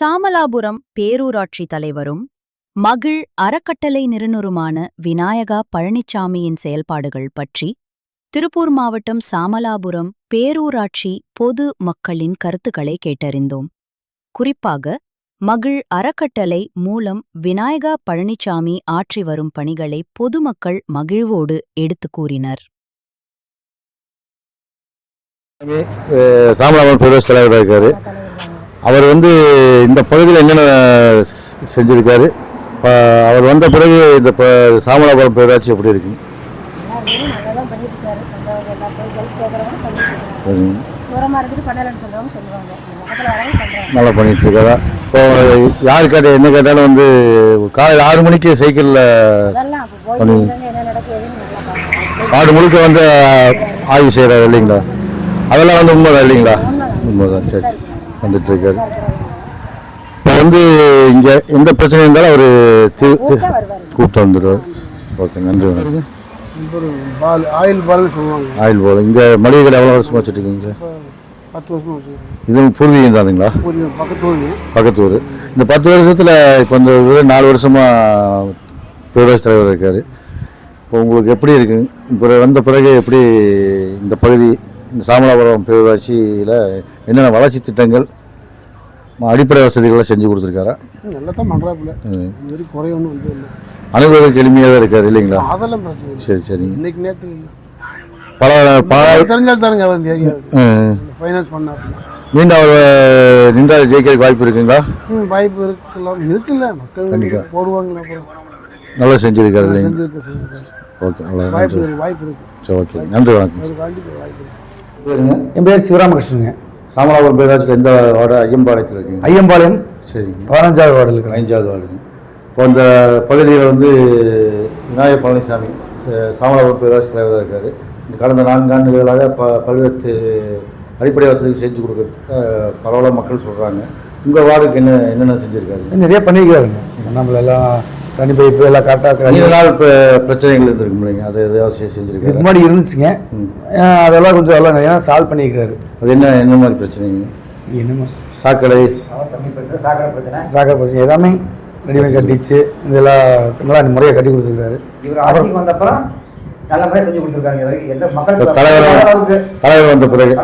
சாமலாபுரம் பேரூராட்சி தலைவரும் மகிழ் அறக்கட்டளை நிறுவனருமான விநாயகா பழனிச்சாமியின் செயல்பாடுகள் பற்றி திருப்பூர் மாவட்டம் சாமலாபுரம் பேரூராட்சி பொது மக்களின் கருத்துக்களை கேட்டறிந்தோம். குறிப்பாக மகிழ் அறக்கட்டளை மூலம் விநாயகா பழனிச்சாமி ஆற்றி வரும் பணிகளை பொதுமக்கள் மகிழ்வோடு எடுத்துக் கூறினர். சாமலாபுரம் பிரதேச தலைவராக இருக்காரு. அவர் வந்து இந்த பகுதியில் என்னென்ன செஞ்சிருக்காரு? ப- அவர் வந்த பிறகு இந்த ப- சாமலாபுரம் பேராட்சி எப்படி இருக்கு? நல்லா பண்ணிட்டு இருக்காரு இப்போ யார் கேட்ட என்ன கேட்டாலும் வந்து காலையில் ஆறு மணிக்கு சைக்கிளில் பண்ணி- ஆடு முழுக்க வந்து ஆய்வு செய்கிறார் இல்லைங்களா? அதெல்லாம் வந்து உண்மைதான் இல்லைங்களா? உண்மைதான். சரி. சரி. வந்துட்டு இருக்காரு இப்போ வந்து இங்கே எந்த பிரச்சனை இருந்தாலும் அவர் கூப்பிட்டா வந்துடுவார் ஓகே நன்றி பால் ஆயில் பால்னு சொல்லுவாங்க. ஆயில் போல. இந்த மளிகை கடை எவ்வளோ வருஷமா வச்சுட்டு இருக்கீங்க சார் பத்து வருஷமா வச்சுருக்கோம் இதுவும் பூர்வீகம் தானுங்களா? பக்கத்து ஊருங்க பக்கத்து ஊர். இந்த பத்து வருஷத்தில் இப்போ இந்த ஊர் நாலு வருஷமா பேரரசு தலைவர் இருக்கார். இப்போ உங்களுக்கு எப்படி இருக்குங்க இப்போ வந்த பிறகு எப்படி இந்த பகுதி இந்த சாமலாபுரம் பேரூராட்சியில் என்னென்ன வளர்ச்சி திட்டங்கள் அடிப்படை வசதிகள்லாம் செஞ்சு கொடுத்துருக்காரா? நல்லா தான் பண்ணுறாப்புல. இது குறை ஒன்றும் வந்து இல்லை. அனுபவத்துக்கு எளிமையாக தான் இருக்கார் இல்லைங்களா? அதெல்லாம் சரி சரிங்க இன்னைக்கு நேற்று பல பல தெரிஞ்சால் தானுங்க. ஃபைனான்ஸ் பண்ணாப்புல மீண்டும் அவர் நின்றால் ஜெயிக்கிறதுக்கு வாய்ப்பு இருக்குங்களா? ம் வாய்ப்பு இருக்கலாம். இருக்குல்ல. மக்கள் கண்டிப்பா. போடுவாங்களா நல்லா செஞ்சிருக்காரு இல்லைங்க ஓகே வாய்ப்பு வாய்ப்பு இருக்கு. சரி ஓகே. நன்றி வணக்கம். கண்டிப்பாக வாய்ப்பு பேருங்க. என் பேர் சிவராமகிருஷ்ணனுங்க. சாமலாபுரம் பேராட்சியில் எந்த வார்டு? ஐயம்பாளையத்தில் இருக்கீங்க. ஐயம்பாளையம் சரிங்க. பதினஞ்சாவது வார்டில் இருக்கிறேன். ஐந்தாவது வார்டுங்க. இப்போ இந்த பகுதியில் வந்து விநாயகர் பழனிசாமி ச- சாமலாபுரம் பேராட்சி தலைவராக இருக்கார். இந்த கடந்த நான்கு ஆண்டுகளாக ப பல்வேறு அடிப்படை வசதிகள் செஞ்சு கொடுக்கறதுக்கு பரவாயில்ல மக்கள் சொல்கிறாங்க உங்கள் வார்டுக்கு என்ன என்னென்ன செஞ்சுருக்காரு? நிறைய பண்ணியிருக்காருங்க. நம்மள எல்லாம் தனி பைப்பு எல்லாம் கரெக்டாக நீண்ட நாள் இப்போ பிரச்சனைகள் இருந்திருக்கும் இல்லைங்க. அதை எதாவது செஞ்சுருக்காரு. முன்னாடி இருந்துச்சுங்க. அதெல்லாம் கொஞ்சம் எல்லாம் நிறையா சால்வ் பண்ணியிருக்காரு அது என்ன என்ன மாதிரி பிரச்சனைங்க என்னமா சாக்கடை. சாக்கடை பிரச்சனை எல்லாமே ரெடிமேட் கட்டிச்சு. இதெல்லாம் நல்லா முறையாக கட்டி கொடுத்துருக்காரு. இவர் ஆட்சிக்கு வந்தப்பறம் நல்ல முறையாக செஞ்சு கொடுத்துருக்காங்க தலைவர் தலைவர் வந்த பிறகு.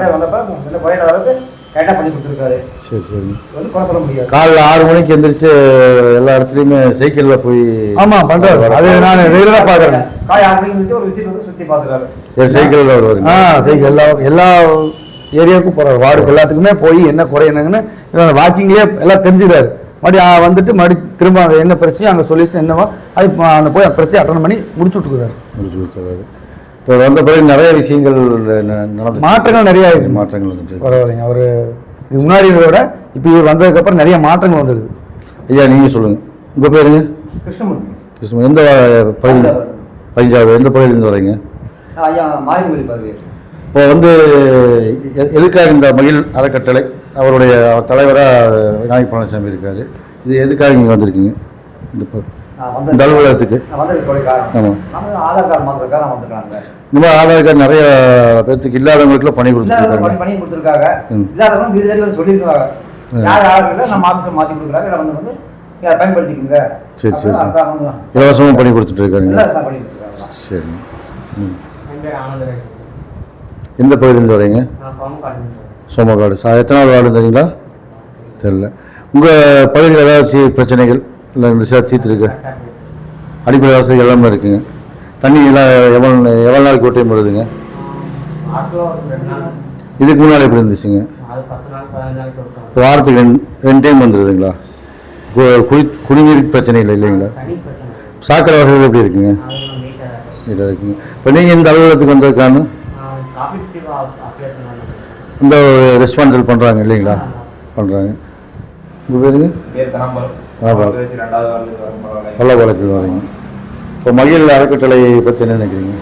கரெக்டாக பண்ணி கொடுத்துருக்காரு. சரி சரி. இது வந்து குறை சொல்ல முடியாது. காலைல ஆறு மணிக்கு எந்திரிச்சு எல்லா இடத்துலையுமே சைக்கிளில் போய் ஆமாம் பண்ணுறாரு அது நான் ரெகுலராக பார்க்குறேன். காய் ஆறு மணிக்கு வந்துட்டு ஒரு விசிட் வந்து சுற்றி பார்த்துருக்காரு சரி சைக்கிளில் வருவாருங்க ஆ சரி எல்லா எல்லா ஏரியாவுக்கும் போகிறார் வார்டுக்கு எல்லாத்துக்குமே போய் என்ன குறை என்னங்கன்னு வாக்கிங்லேயே எல்லாம் தெரிஞ்சுக்கிறாரு. மறுபடி ஆ, வந்துட்டு மறுபடி திரும்ப அங்க என்ன பிரச்சனையோ அங்கே சொல்யூஷன் என்னவோ அது அந்த போய் அந்த பிரச்சனையை அட்டன் பண்ணி முடிச்சு விட்டுருக்காரு முடிச்சு கொடுத்தாரு இப்போ வந்த பிறகு நிறைய விஷயங்கள் ந- நடந்துச்சு. மாற்றங்கள் நிறைய இருக்கு. மாற்றங்கள் பரவாயில்லைங்க. அவர் இது முன்னாடி இருந்ததை விட இப்போ இவர் வந்ததுக்கப்புறம் நிறைய மாற்றங்கள் வந்துருக்கு ஐயா நீங்கள் சொல்லுங்கள் உங்கள் பேருங்க கிருஷ்ணமூர்த்தி. கிருஷ்ணன் எந்த பகுதி பஞ்சாப். எந்த பகுதியிலேருந்து வரீங்க ஐயா மாரியமொழி பதவி இப்போ வந்து எ- எதுக்காக இந்த மகிழ் அறக்கட்டளை? அவருடைய தலைவராக விநாயகர் பழனிசாமி இருக்காரு. இது எதுக்காக இங்கே வந்திருக்கீங்க? இந்த இந்த அலுவலகத்துக்கு. ஆமாம் ஆதார் கார்டு மாத்திரக்காக நான் வந்திருக்காங்க இந்த மாதிரி ஆதார் கார்டு நிறைய பேர்த்துக்கு இல்லாதவங்களுக்குலாம் பண்ணி கொடுத்துருக்காங்க பண்ணி கொடுத்துருக்காங்க. இல்லாதவங்க வீடு தேடி வந்து சொல்லியிருக்காங்க யார் ஆதார் இல்லை நம்ம ஆஃபீஸில் மாற்றி கொடுக்குறாங்க. இல்லை வந்து வந்து பயன்படுத்திக்கோங்க. சரி, சரி. இலவசமாக பண்ணி கொடுத்துட்டு இருக்காங்க. சரி. எந்த பகுதியிலேருந்து வரீங்க? சோமக்காடு. சா எத்தனாவது வார்டு தெரியுங்களா தெரியல. உங்கள் பகுதியில் ஏதாச்சும் பிரச்சனைகள்? இல்லை இந்த சார் தீர்த்துருக்கு? அடிப்படை வசதிகள் எல்லாமே இருக்குங்க. தண்ணி எல்லாம் எவ்வளோ எவ்வளோ நாளைக்கு ஒரு டைம் வருதுங்க இதுக்கு முன்னாடி எப்படி இருந்துச்சுங்க? வாரத்துக்கு ரெண்டு ரெண்டு டைம் வந்துடுதுங்களா குடி குடிநீர் பிரச்சனை இல்லை இல்லைங்களா? சாக்கடை வசதி எப்படி இருக்குங்க? இதாக இருக்குங்க. இப்போ நீங்கள் இந்த அலுவலகத்துக்கு வந்ததுக்கான இந்த ரெஸ்பான்சிபிள் பண்ணுறாங்க இல்லைங்களா? பண்ணுறாங்க உங்கள் பேருங்க? பல்லபாளையத்தில் வரீங்க. இப்போ மகிழ் அறக்கட்டளை பற்றி என்ன நினைக்கிறீங்க?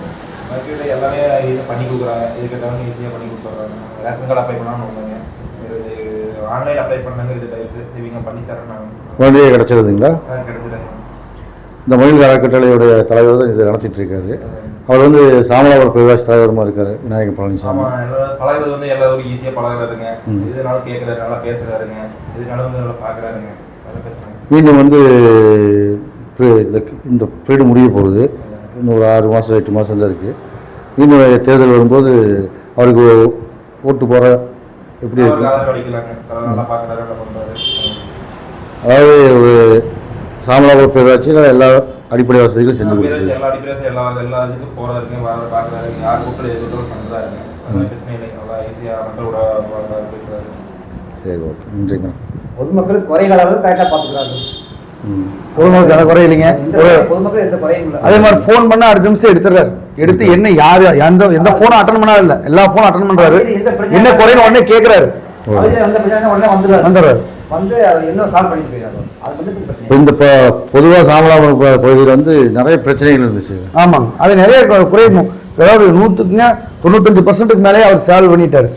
எல்லாமே இது பண்ணி கொடுக்குறாங்க. இதுக்கு தகுந்த ஈஸியாக பண்ணி கொடுத்துட்றாங்க. ரேஷன் கார்டு அப்ளை பண்ணாமல் வந்தாங்க ஆன்லைன் அப்ளை பண்ணாங்க இது இவங்க பண்ணி தரேன் உடனே கிடச்சிருதுங்களா கிடைச்சிட்டாங்க இந்த மகிழ் அறக்கட்டளையுடைய தலைவர் தான் இதை நடத்திட்டு இருக்காரு. அவர் வந்து சாமலாபுரம் பேரூராட்சி தலைவரமாக இருக்கார்? விநாயக பழனிசாமி பழகுறது வந்து எல்லாரும் ஈஸியா பழகுறாருங்க ம். எதுனாலும் கேட்கறாரு நல்லா பேசுறாருங்க. எதுனாலும் வந்து நல்லா பேசுறாங்க. மீண்டும் வந்து இந்த இந்த பீரியடு முடிய போகுது. இன்னும் ஒரு ஆறு மாதம் எட்டு மாதம் தான் இருக்குது மீண்டும் தேர்தல் வரும்போது அவருக்கு ஓட்டு போகிற எப்படி இருக்கு அதாவது ஒரு சாமலாபுரம் பேரூராட்சியில் எல்லா அடிப்படை வசதிகளும் செஞ்சு கொடுத்துருக்கு. எல்லா அடிப்படையும் எல்லா எல்லா இதுக்கும் போறாருங்க வர பாக்குறாரு யார் கூப்பிட்டு எது கூப்பிட்டு பண்றாருங்க அதனால பிரச்சனை இல்லை. நல்லா ஈஸியா மக்களோட வாழ்றாரு, பேசுறாரு. சரி ஓகே. நன்றிங்க. பொதுமக்களுக்கு குறைகள் அளவு கரெக்டாக பார்த்துக்கிறாரு ம் பொதுமக்கள் எந்த குறையும் இல்லைங்க அதே மாதிரி ஃபோன் பண்ணா அடுத்த நிமிஷம் எடுத்துறாரு எடுத்து என்ன யாரு எந்த எந்த போனும் அட்டன் பண்ணா இல்ல. எல்லா போனும் அட்டன் பண்றாரு. என்ன குறைன்னு உடனே உடனே வந்துடுறாரு. இந்த பொதுவாக சாமலாபுரம் பகுதியில் வந்து நிறைய பிரச்சனைகள் இருந்துச்சு. ஆமாங்க. அது நிறைய குறையும்? அதாவது நூத்துக்குங்க தொண்ணூத்தஞ்சு பர்சன்ட்டுக்கு மேலே அவர் சால்வ் பண்ணிட்டாரு.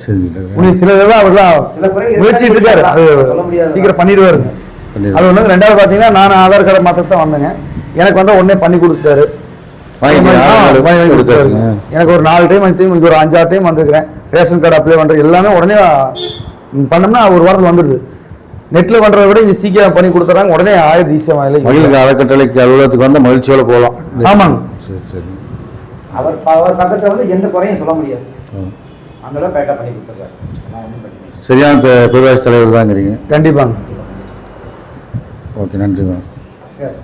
சில இதெல்லாம் அவர் தான் சில குறை முயற்சிட்டு இருக்காரு. சீக்கிரம் பண்ணிடுவாருங்க. பண்ணிடுவாரு. அது ஒண்ணு ரெண்டாவது பாத்தீங்கன்னா நான் ஆதார் கார்டை மாத்த தான் வந்தேங்க. எனக்கு வந்து உடனே பண்ணி கொடுத்தாரு வாங்கி ஆ, ஆதார் கார்டு வாங்கி வாங்கி கொடுத்தாருங்க. கொடுத்தாருங்க. எனக்கு ஒரு நாலு டைம் அஞ்சு டைம் இங்க ஒரு அஞ்சாறு டைம் வந்திருக்கிறேன். ரேஷன் கார்டு அப்ளை பண்றது எல்லாமே உடனே பண்ணோம்னா ஒரு வாரத்தில் வந்துடுது. நெட்ல பண்றதை விட இங்க சீக்கிரம் பண்ணி கொடுத்துறாங்க. உடனே ஆயிடுது ஈஸியா மகிழுக்கு அறக்கட்டளைக்கு அலுவலகத்துக்கு வந்தால் மகிழ்ச்சியோட போகலாம். ஆமாங்க. சரி சரி. அவர் அவர் பக்கத்துல வந்து எந்த குறையும் சொல்ல முடியாது. ஆ. அந்த அளவுக்கு கரெக்டாக பண்ணி கொடுத்துருக்காரு. சரியான பே- பேரூராட்சி தலைவர் தாங்கிறீங்க. கண்டிப்பாங்க. ஓகே நன்றி மேம். சரி.